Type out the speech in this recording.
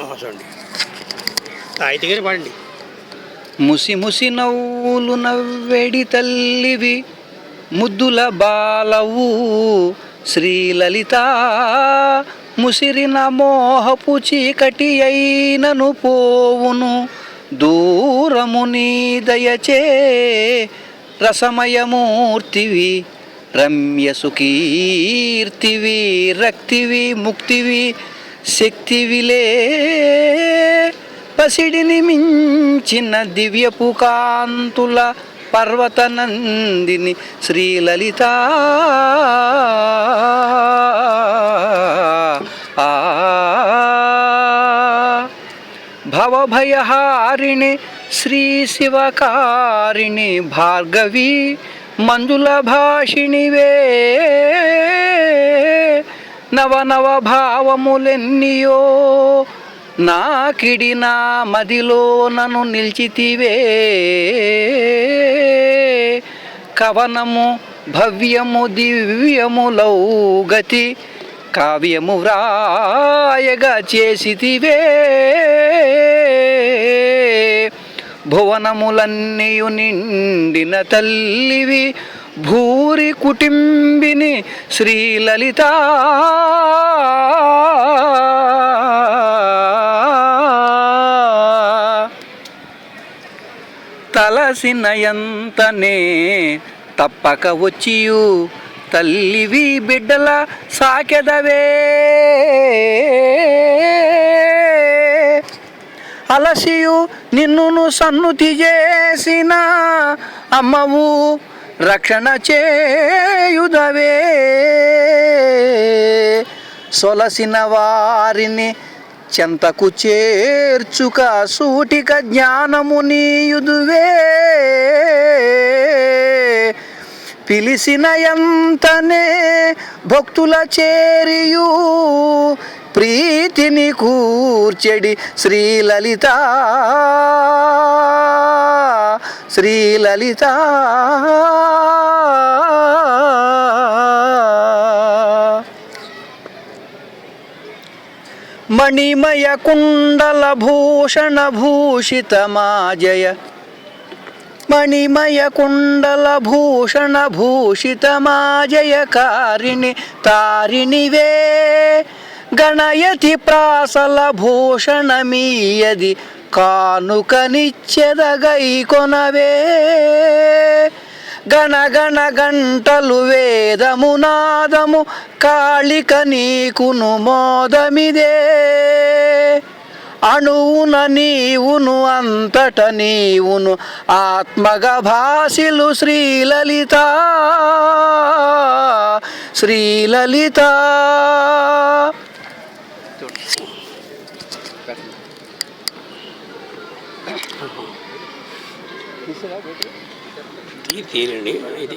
చూడండి. తాయితీగానే పాడండి. ముసి ముసి నవ్వులు నవ్వెడి తల్లివి ముద్దుల బాలవు శ్రీలలిత ముసిరిన మోహపు చీకటి అయినను పోవును దూరము నీ దయచే రసమయమూర్తివి రమ్య సుకీర్తివి రక్తివి ముక్తివి శక్తివిలే పసిడిని మించిన దివ్యపు కాంతుల పర్వతనందిని శ్రీలలిత. భవభయహారిణి శ్రీ శివకారిణి భార్గవి మంజుల భాషిణివే. నవ నవ భావములెన్నియో నాకిడినా మదిలో నన్ను నిలిచితివే. కవనము భవ్యము దివ్యములౌ గతి కావ్యము వ్రాయగా చేసితివే. భువనములన్నీయు నిండిన తల్లివి భూరి కుటుంబిని శ్రీలలిత. తలసినయంతనే తప్పక వచ్చియు తల్లివి బిడ్డల సాకెదవే. అలసియు నిన్నును సన్నుతి చేసిన అమ్మవు రక్షణ చేయుదవే. సొలసిన వారిని చెంతకు చేర్చుక సూటిక జ్ఞానము నీయుదువే. పిలిసిన ఎంతనే భక్తుల చేరియు ప్రీతిని కూర్చెడి శ్రీలలిత. శ్రీలలిత. మణిమయ కుండల భూషణ భూషిత మాజయ. మణిమయ కుండల భూషణ భూషిత మాజయ కారిణి తారిణివే. గణయతి ప్రాసల భూషణమీయది కానుకనిచ్చెదగై కొనవే. గణ గణ గంటలు వేదము నాదము కాళిక నీకును మోదమిదే. అణువున నీవును అంతట నీవును ఆత్మగ భాసిలు శ్రీలలిత. శ్రీలలిత ఇది తీరండి ఇది